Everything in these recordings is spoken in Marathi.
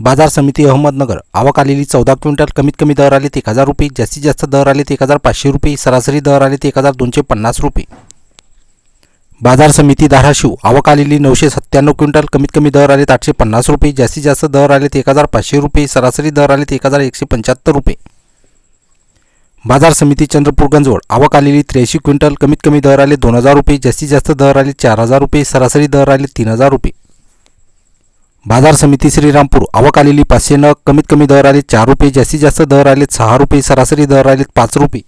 बाजार समिती अहमदनगर. आवक आलेली चौदा क्विंटल कमीत कमी दर आलेत एक हजार रुपये जास्तीत जास्त दर आलेत एक हजार पाचशे रुपये सरासरी दर आलेत एक हजार दोनशे पन्नास रुपये. बाजार समिती धाराशिव. आवक आलेली नऊशे सत्त्याण्णव क्विंटल कमीत कमी दर आलेत आठशे पन्नास रुपये जास्तीत जास्त दर आलेत एक हजार पाचशे रुपये सरासरी दर आलेत एक हजार एकशे पंच्याहत्तर रुपये. बाजार समिती चंद्रपूर गंजवड आवक आलेली त्र्याऐंशी क्विंटल कमीत कमी दर आले दोन हजार रुपये जास्तीत जास्त दर आले चार हजार रुपये सरासरी दर आले तीन हजार रुपये. बाजार समिती श्रीरामपूर. आवक आलेली पाचशे नग कमीत कमी दर आले चार रुपये जास्तीत जास्त दर आले सहा रुपये सरासरी दर आले पाच रुपये.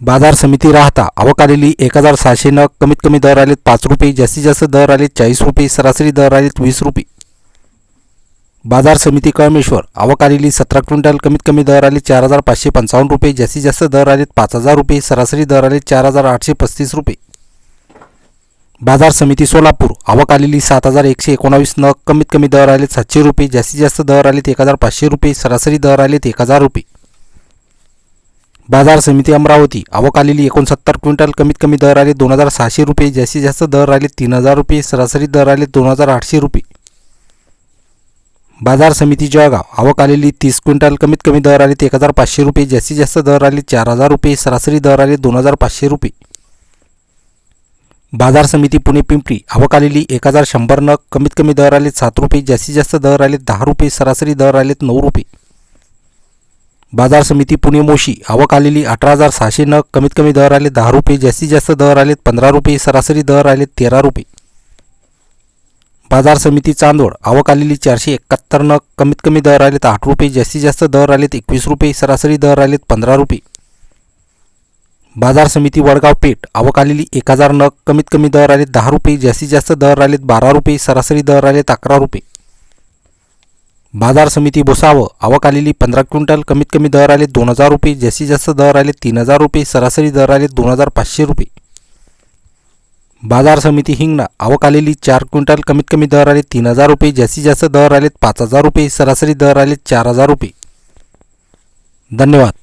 बाजार समिती राहता आवक आलेली एक हजार सहाशे नग कमीत कमी दर आले पाच रुपये जास्तीत जास्त दर आले चाळीस रुपये सरासरी दर आले वीस रुपये. बाजार समिती कळमेश्वर आवक आलेली सतरा क्विंटल कमीत कमी दर आले चार हजार पाचशे पंचावन्न रुपये जास्तीत जास्त दर आले पाच हजार रुपये सरासरी दर आले चार हजार आठशे पस्तीस रुपये. बाजार समिती सोलापूर. आवक आलेली सात हजार एकशे एकोणावीस नग कमीत कमी दर आले सातशे रुपये. जास्तीत जास्त दर आलेत एक हजार पाचशे रुपये. सरासरी दर आलेत एक हजार रुपये. बाजार समिती अमरावती. आवक आलेली एकोणसत्तर क्विंटल. कमीत कमी दर आले दोन हजार सहाशे रुपये. जास्तीत जास्त दर आले तीन हजार रुपये. सरासरी दर आले दोन हजार आठशे रुपये. बाजार समिती जळगाव. आवक आलेली तीस क्विंटल. कमीत कमी दर आले एक हजार पाचशे रुपये. जास्तीत जास्त दर आले चार हजार रुपये. सरासरी दर आले दोन हजार पाचशे रुपये. बाजार समिती पुणे पिंपरी आवक आलेली एक हजार शंभर नग कमीत कमी दर आले सात रुपये जास्तीत जास्त दर आले दहा रुपये सरासरी दर आलेत नऊ रुपये. बाजार समिती पुणे मोशी आवक आलेली अठरा हजार सहाशे नग कमीत कमी दर आले दहा रुपये जास्तीत जास्त दर आलेत पंधरा रुपये सरासरी दर आलेत तेरा रुपये. बाजार समिती चांदोड आवक आलेली चारशे एकाहत्तर नग कमीत कमी दर आलेत आठ रुपये जास्तीत जास्त दर आलेत एकवीस रुपये सरासरी दर आलेत पंधरा रुपये. बाजार समिती वडगाव पेठ आवक आलेली एक हजार नग कमीत कमी दर आले दहा रुपये जास्तीत जास्त दर आलेत बारा रुपये सरासरी दर आलेत अकरा रुपये. बाजार समिती भुसावळ आवक आलेली पंधरा क्विंटल कमीत कमी दर आले दोन हजार रुपये जास्तीत जास्त दर आले तीन हजार रुपये सरासरी दर आले दोन हजार पाचशे रुपये. बाजार समिती हिंगणा आवक आलेली चार क्विंटल कमीत कमी दर आले तीन हजार रुपये जास्तीत जास्त दर आलेत पाच हजार रुपये सरासरी दर आले चार हजार रुपये. धन्यवाद.